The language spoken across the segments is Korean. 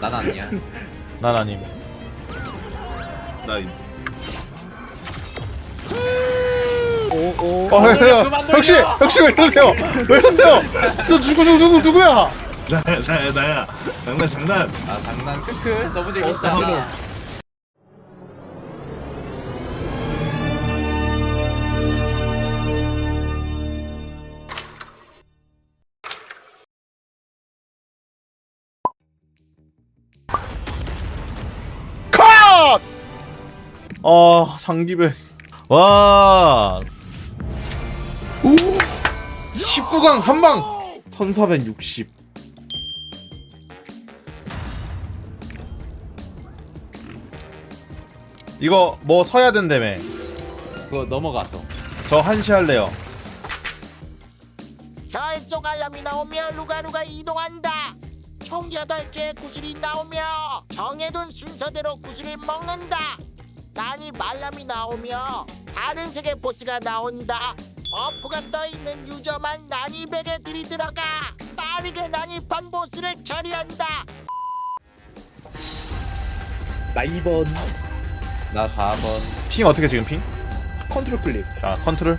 난 아니야. 난 아님. 나 이- 오오 어, 형, 형, 그만 혹시 놀려. 혹시 왜 이러세요? 왜 이러세요? 저 누구 누구 누구 누구야? 나야 나야 나야 장난 장난 아 장난 크크 너무 재밌다. 컷! 아 상기백 와. 오 19강 한방 1460 이거 뭐 서야 된다며 그거 넘어가서. 저 한시 할래요 결속 알람이 나오며 루가루가 이동한다. 총 8개의 구슬이 나오며 정해둔 순서대로 구슬을 먹는다. 난이 말람이 나오며 다른 색의 보스가 나온다. 버프가 떠있는 유저만 난이백에 들이들어가 빠르게 난입한 보스를 처리한다. 나 2번 나 4번. 핑 어떻게 지금 핑? 컨트롤 클릭 자 컨트롤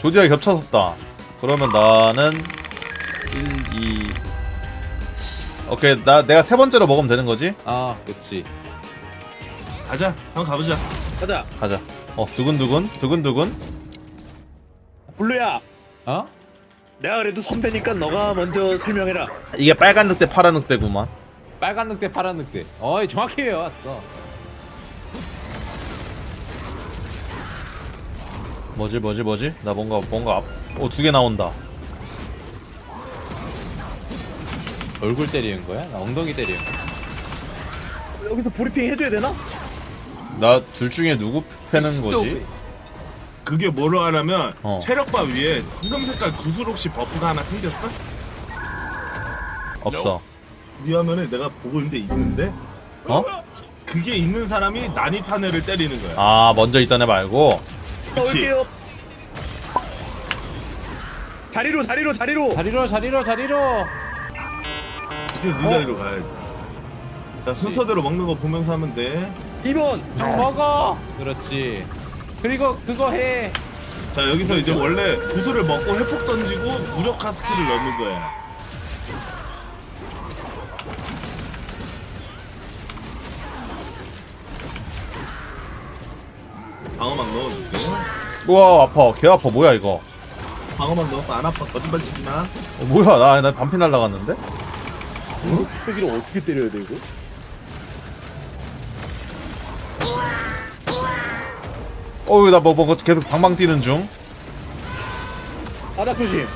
조디아 겹쳐졌다 그러면 나는 1, 2 오케이 나 내가 세 번째로 먹으면 되는 거지? 아 그치. 가자 형 가보자 가자 가자 어 두근두근 두근두근 블루야 어? 내가 그래도 선배니까 너가 먼저 설명해라 이게 빨간 늑대 파란 늑대구만 빨간 늑대 파란 늑대. 어이 정확히 외웠어. 뭐지 뭐지 뭐지? 나 뭔가 뭔가 어두 개 나온다 얼굴 때리는 거야? 나 엉덩이 때리는 거야. 여기서 브리핑 해줘야 되나? 나 둘 중에 누구 패는 거지? 그게 뭐로 하냐면 어. 체력바 위에 황금 색깔 구슬 혹시 버프가 하나 생겼어? 없어 네 화면에 내가 보고 있는데 있는데 어? 그게 있는 사람이 난입한 애를 때리는 거야 아 먼저 있던 애 말고 그치. 올게요 자리로 자리로 자리로 자리로 자리로 자리로. 이게 네 자리로 가야지. 자 순서대로 먹는 거 보면서 하면 돼. 2번 형 먹어. 그렇지. 그리고 그거 해. 자 여기서 이제 원래 구슬을 먹고 회폭 던지고 무력화 스킬을 넣는 거야. 방어막 넣어줄게. 우와 아파. 개 아파. 뭐야 이거? 방어막 넣었어 안 아파. 거짓말 치지 마. 어, 뭐야? 나, 나 반피 날라갔는데? 여기를 어떻게 때려야 돼 이거? 어우 나뭐 뭐 계속 방방 뛰는 중 바닥 조심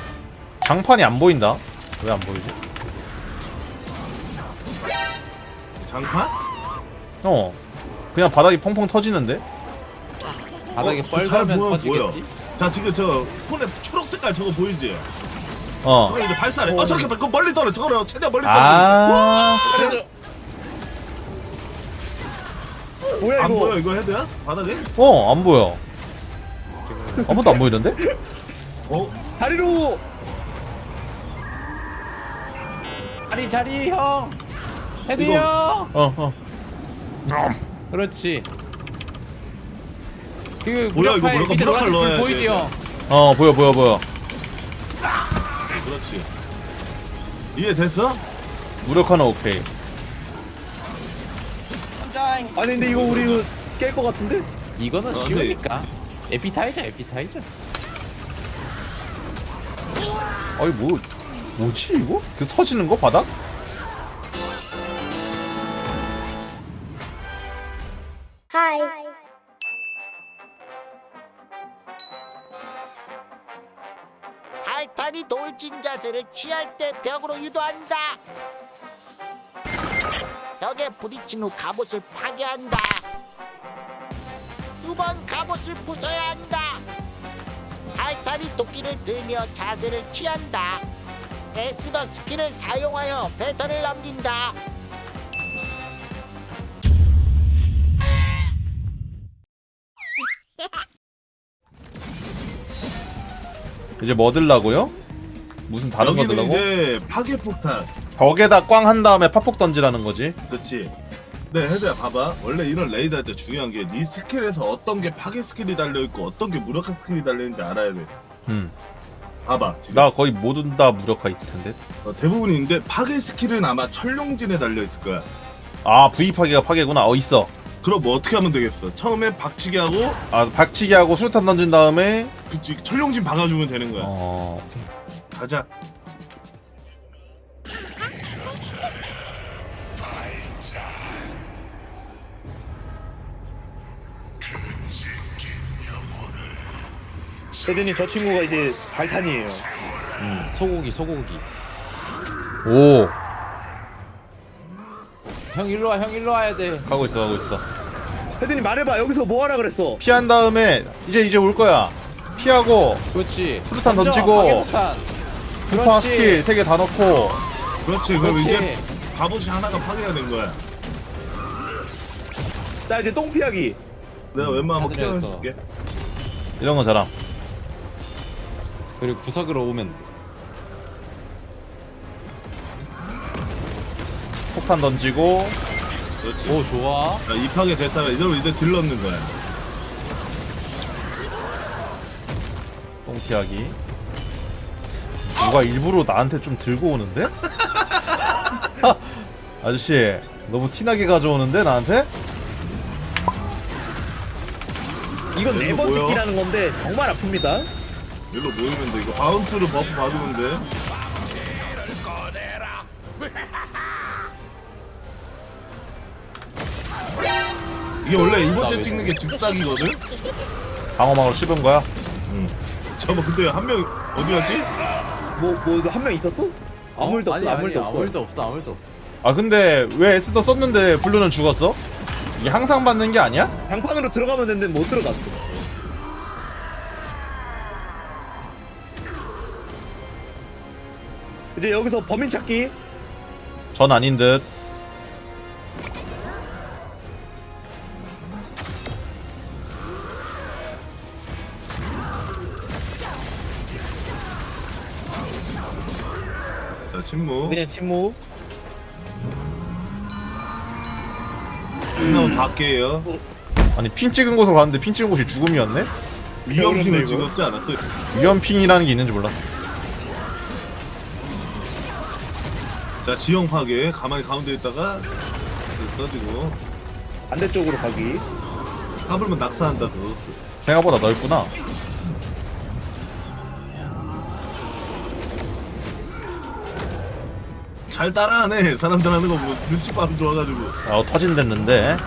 장판이 안 보인다 왜 안 보이지? 장판? 어 그냥 바닥이 펑펑 터지는데? 바닥에 어, 뻘잘 걸면 보여, 터지겠지. 자 지금 저 손에 초록 색깔 저거 보이지? 어 저거 이제 발사래 어 저렇게 그 멀리 떨어 저거를 최대한 멀리 떨어 아, 그래서 뭐야 안 이거 보여 이거 헤드야? 바닥에? 어, 안 보여. 아무도 안 보이던데? 어? 자리로 자리 자리 형. 헤드 이거- 형. 어, 어. 그렇지. 그 뭐야, 이거 밑에 노란색 불 넣어야 보이지 돼. 형? 어, 보여, 보여, 보여. 그렇지 이해됐어? 무력화는 오케이. 아니 근데 이거 우리 이거 깰 것 같은데? 이거는 어, 쉬우니까. 에피타이저 에피타이저. 아니, 뭐, 뭐지, 이거? 그 터지는 거, 바닥? 탈탈이 돌진 자세를 취할 때 벽으로 유도한다. 벽에 부딪힌 후 갑옷을 파괴한다. 두 번 갑옷을 부숴야 한다. 탈탈이 도끼를 들며 자세를 취한다. 에스더 스킬을 사용하여 배터를 남긴다. 이제 뭐 들라고요? 무슨 다른 거 여기는 들라고? 이제 파괴 폭탄. 벽에다 꽝 한 다음에 팝폭 던지라는 거지. 그렇지. 네, 헤드야 봐봐. 원래 이런 레이더 할때 중요한 게 네 스킬에서 어떤 게 파괴 스킬이 달려 있고 어떤 게 무력화 스킬이 달려 있는지 알아야 돼. 음. 봐봐. 지금 나 거의 모두 다 무력화 있을 텐데. 어, 대부분이 있는데 파괴 스킬은 아마 철룡진에 달려 있을 거야. 아 V 파괴가 파괴구나. 어 있어. 그럼 뭐 어떻게 하면 되겠어? 처음에 박치기 하고 아 박치기 하고 수류탄 던진 다음에 그치 철룡진 박아주면 되는 거야. 어 가자. 세준이 저 친구가 이제 발탄이에요. 소고기 소고기 오. 형 일로 와 형 일로 와야 돼 가고 있어 가고 있어. 세준이 말해봐. 여기서 뭐 하라 그랬어? 피한 다음에 이제 이제 올 거야. 피하고 그렇지 수류탄 던져, 던지고. 파괴폭탄. 그렇지. 스킬 세개다 넣고 그렇지. 그럼 그렇지 이제 갑옷이 하나가 파괴가 된 거야. 나 이제 똥 피하기. 내가 웬만하면 하늘에서. 깨어줄게 이런 거 잘함. 그리고 구석으로 오면 폭탄 던지고 그렇지. 오 좋아 자, 이 파괴 됐다면 이대로 이제 딜 넣는 거야. 똥 피하기. 누가 일부러 나한테 좀 들고 오는데? 아저씨 너무 티나게 가져오는데 나한테? 이건 네 이거 번째 뭐야? 끼라는 건데 정말 아픕니다. 일로 모이면 돼. 이거 바운트로 버프 받으면 돼. 이게 원래 이번째 찍는 게 즉사기거든? 방어막으로 씹은 거야? 잠깐만 근데 한 명 어디 갔지? 뭐뭐 한 명 있었어? 아무 일도 없어. 아니, 아무 일도 아니, 없어. 아무 일도 없어 아무 일도 없어 아 근데 왜 에스더 썼는데 블루는 죽었어? 이게 항상 받는 게 아니야? 장판으로 들어가면 되는데 못 들어갔어. 이제 여기서 범인 찾기. 전 아닌 듯. 침묵 그냥 침묵. 끝나면 밖에요 아니 핑 찍은 곳으로 갔는데 핑 찍은 곳이 죽음이었네? 위험핑을 이거. 찍었지 않았어요? 위험핑이라는 게 있는지 몰랐어. 자 지형 파괴 가만히 가운데 있다가 떠지고 반대쪽으로 가기. 까불면 낙사한다 그거 생각보다 넓구나. 잘 따라하네 사람들 하는 거뭐 눈치 빠름 좋아가지고 아 터진댔는데.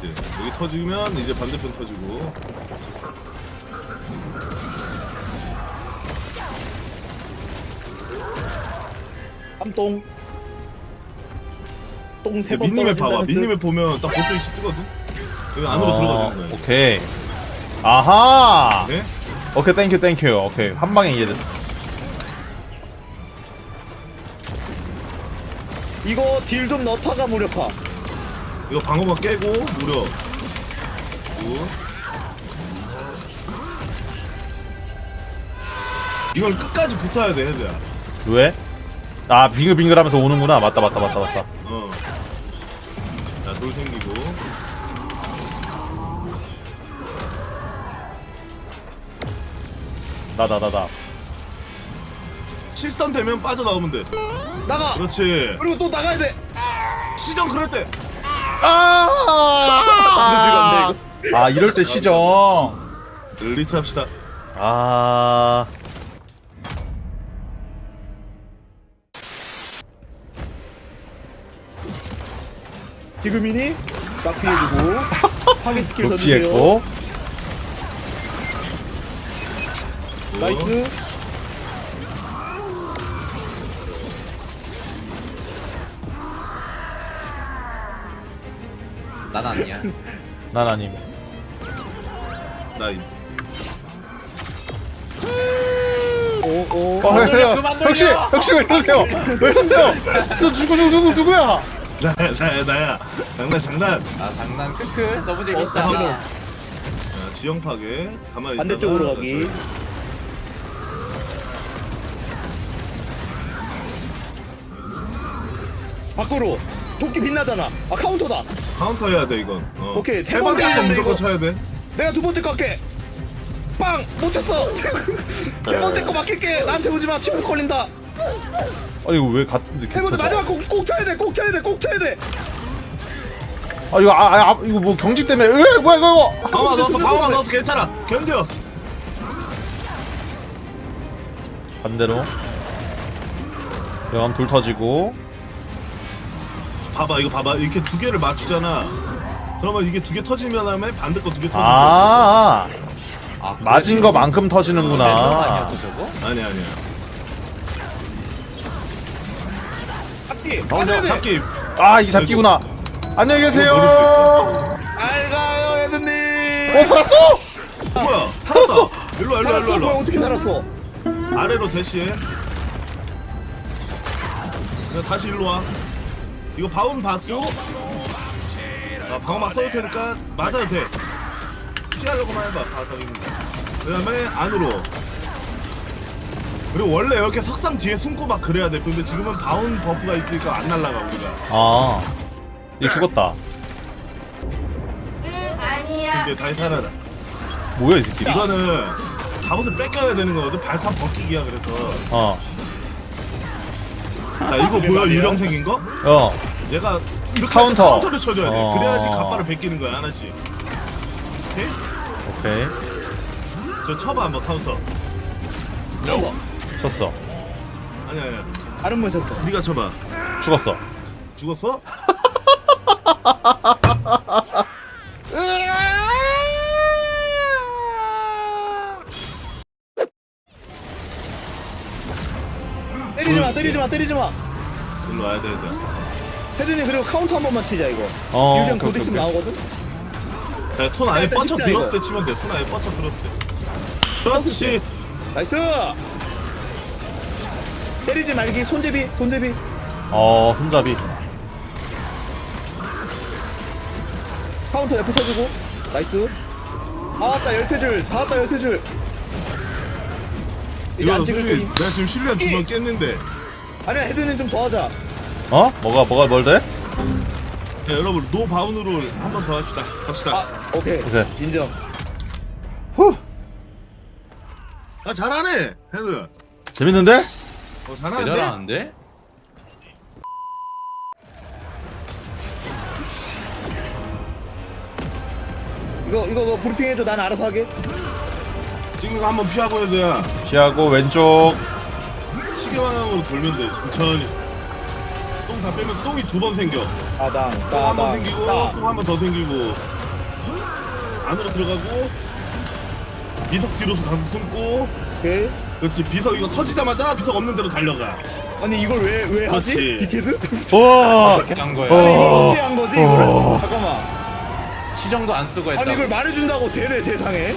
그렇지 여기 터지면 이제 반대편 터지고 땀똥. 똥세 근데 번 민님에 봐봐 떨어진다는. 민님에 보면 딱 보스 위치 뜨거든 여기 안으로 어, 들어가는 거야 오케이. 아하. 네? 오케이 땡큐 땡큐. 오케이 한 방에 이해됐어. 이거 딜 좀 넣다가 무력화. 이거 방어막 깨고 무려 그리고 이걸 끝까지 붙어야 돼 헤드야 왜? 아 빙글빙글하면서 오는구나. 맞다 맞다 맞다 맞다. 어. 자, 돌 생기고. 나다 나다. 실선 되면 빠져나오면 돼. 나가. 그렇지. 그리고 또 나가야 돼. 시정 그럴 때. 아. 아 이럴 때 시정. 리트 합시다. 아. 지금이니 딱 피해주고 파괴 스킬. 피했고. 나이스. 난 아니야. 난 아님. 나 이- 오오 어, 야, 역시 역시 왜 이러세요? 왜 이러세요? 저 누구 누구 누구 누구야? 나, 나야 나야 장난 장난 아 장난 크크 너무 재밌다. 어, 야, 지형 파괴 가만히 반대쪽으로 가기. 밖으로 도끼 빛나잖아 아 카운터다 카운터 해야 돼 이건. 어. 오케이, 세세 번째 번째 건 했는데, 무조건 이거. 쳐야 돼. 내가 두 번째 거 할게 빵 못 쳤어 세 번째 거 맡길게 나한테 오지 마 침묵 걸린다 아 이거 왜 같은 데세 번째 마지막 꼭, 꼭 쳐야 돼꼭 쳐야 돼꼭 쳐야 돼 아 이거 아, 아, 아 이거 뭐 경직 때문에 으 뭐야 이거 이거 방어 넣었어. 방어 넣었어. 괜찮아. 견뎌. 반대로 그럼 둘 터지고 봐봐 이거 봐봐 이렇게 두 개를 맞추잖아. 그러면 이게 두 개 터지면 다음에 반대 거 두 개 터지는 거야. 아 아, 맞은 거만큼 터지는구나 아니었어 저거? 아니 아니야. 잡기 어. 아 이게 잡기구나 안녕히 계세요 노릴 수오잘 가요 헤드님 살았어 뭐야? 살았어. 일로 와 일로 와 일로 와, 살았어 일로 뭐야 와. 어떻게 살았어 아래로 대시해. 그냥 다시 일로 와. 이거 바운 받고. 아, 방어막 써도 되니까 맞아도 돼. 피하려고만 해봐. 다 저기 있는 거. 그다음에 안으로. 그리고 원래 이렇게 석상 뒤에 숨고 막 그래야 돼. 근데 지금은 바운 버프가 있으니까 안 날라가 우리가. 아 이거 죽었다 응, 아니야. 근데 다시 살아나. 뭐야 이 새끼 이거는 갑옷을 뺏겨야 되는 거거든. 발판 벗기기야 그래서. 어어 자 이거 보여 유령생인 거? 얘가 이렇게 카운터. 카운터를 쳐줘야 돼. 어. 그래야지 갑바를 베끼는 거야 하나씩. 오케이? 오케이 저 쳐봐 한번 카운터. 쳤어 아니야 아니야. 다른 분 쳤어 네가 쳐봐. 죽었어 죽었어? 때리지 마 때리지 마 일로 와야 돼. 돼. 헤드님 그리고 카운터 한 번만 치자 이거 어 유령 곧 오케이, 있으면. 나오거든 자, 손 안에 일단 뻗쳐 들었을. 때 치면 돼. 손 안에 뻗쳐 들었을 때. 그렇지. 나이스 때리지 말기 손제비 손제비 어 손잡이 카운터 옆에 쳐주고 나이스 다 왔다 열쇠줄 다 왔다 열쇠줄 이제 이거 안 찍을 솔직히 거임 내가 지금 실리안 두번 깼는데. 아니야 헤드는 좀 더 하자 어? 뭐가 뭐가 뭘 돼? 자, 여러분 노 바운으로 한 번 더 합시다. 갑시다. 아 오케이 오케이. 인정 후 아, 잘하네. 헤드. 재밌는데? 어, 잘하는데? 대단한데? 이거 이거 이거 브리핑 해줘 난 알아서 하게 찍는 거 한번 피하고 헤드야. 피하고 왼쪽 시계 방향으로 돌면 돼. 천천히. 똥 다 빼면서 똥이 두 번 생겨. 따당 또한번 따당 생기고 따또한번 더 생기고 안으로 들어가고 비석 뒤로서 가서 숨고 오케이 그렇지 비석 이거 터지자마자 비석 없는 대로 달려가 아니 이걸 왜 왜 하지? 그렇지. 비케드? 우와 이렇게 한 거야. 어. 이거 어째 한 거지 이거를? 잠깐만 시정도 안 쓰고 했다고. 아니 이걸 말해준다고 되네 세상에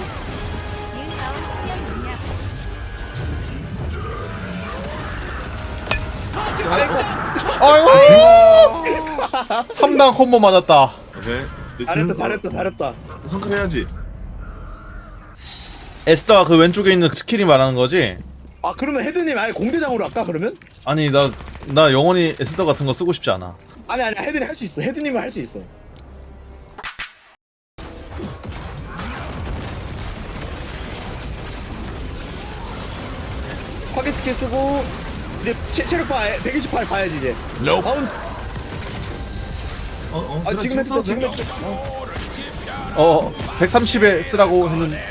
아이고. 3단 콤보 맞았다. 오케이. 잘했다 잘했다 잘했다. 성클해야지. 에스더가 그 왼쪽에 있는 스킬이 말하는 거지? 아 그러면 헤드님 아예 공대장으로 할까 그러면? 아니 나 나 영원히 에스더 같은 거 쓰고 싶지 않아. 아니 아니 헤드님 할 수 있어. 헤드님은 할 수 있어. 파괴 스킬 쓰고 이제 체, 체력 봐 128 봐야지 이제 다운 어, 어, 아 지금 했어 지금 돼? 했어 어. 어 130에 쓰라고 했는데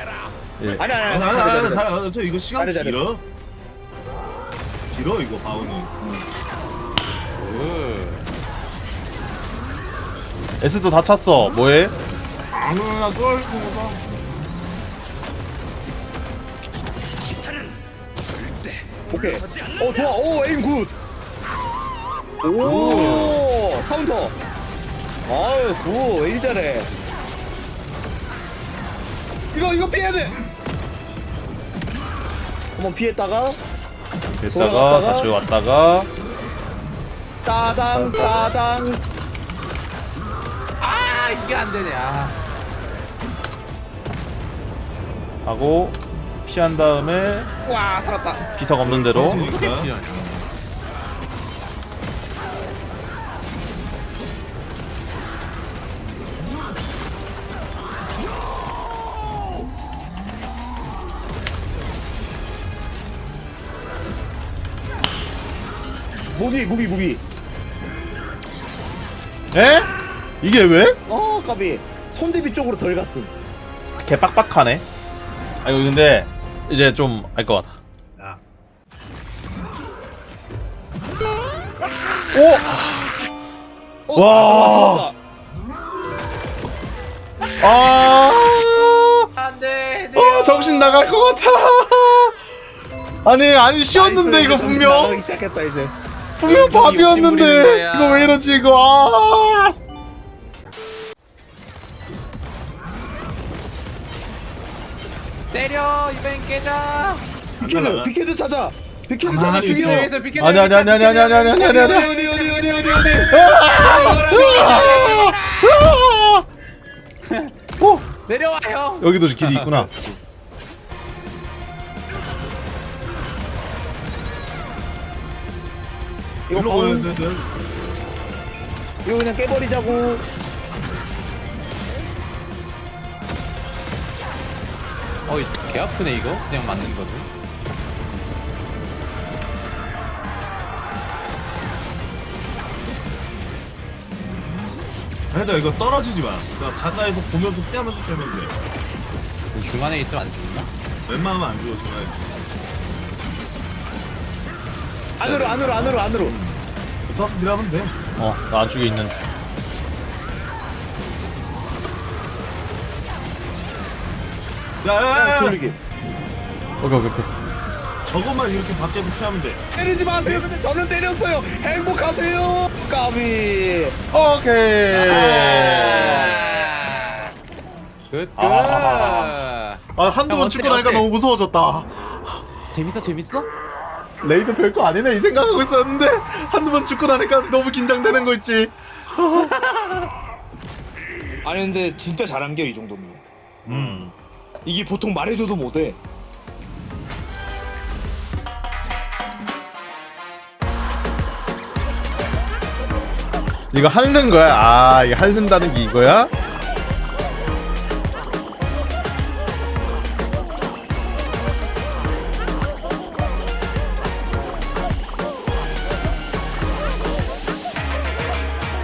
예. 아니 아니 아니 아니 아니 아니. 아니 저 이거 시간 잘해, 잘해. 길어 길어 이거 바운이 으. 에스더 다 찼어 뭐해? 아무나 쏠고 봐 오케이. 어 좋아. 오 에임 굿 오 카운터. 아유 굿. 에임 잘해 이거 이거 피해야 돼. 한번 피했다가. 됐다가 돌아갔다가. 다시 왔다가. 따당 따당. 아 이게 안 되네. 아. 하고 대쉬한 다음에 와 살았다 비석 없는 대로 그러니까. 무비 무비 무비 에? 이게 왜? 어 까비 손대비 쪽으로 덜 갔음 개 빡빡하네. 아 이거 근데 이제 좀 알 것 같아. 야. 오! 와! 아! 안돼 어, 정신 나갈 것 같아. 아니 아니 쉬었는데 이거 분명 시작했다 이제 분명 밥이었는데. 이거 왜 이러지 이거 아! 때려 이벤 깨자. 비케드 비케드 찾아. 비케드 찾아 가만히 죽여. 여기서 비켜 아니 아니 아니 아니 아니 아니 아니 아니 아니 아니 어디 어디 어디 어디 어디 오 내려와 형 여기도 길이 있구나. 이거 일로 가야 방금 돼. 이거 그냥 깨버리자고 어이 개 아프네 이거 그냥 맞는 거는 아니다 이거 떨어지지 마. 그러니까 가까이서 보면서 피하면서 빼면 돼. 중간에 있으면 안 죽나? 웬만하면 안 죽어 중간에. 안으로 안으로 안으로 안으로 붙어서 딜하면 돼. 어, 나 안쪽에 있는 중. 야야야. 돌리기 오케이 오케이 오케이. 저것만 이렇게 밖에서 피하면 돼. 때리지 마세요 근데 저는 때렸어요 행복하세요 까비 오케이. 끝 끝 아. 아 한두 형, 번 죽고 나니까? 너무 무서워졌다. 재밌어 재밌어? 레이드 별거 아니네 이 생각하고 있었는데 한두 번 죽고 나니까 너무 긴장되는 거 있지. 아니 근데 진짜 잘한 게 이 정도면 음. 이게 보통 말해줘도 못해 이거 핥는 거야? 아, 이거 핥는다는 게 이거야?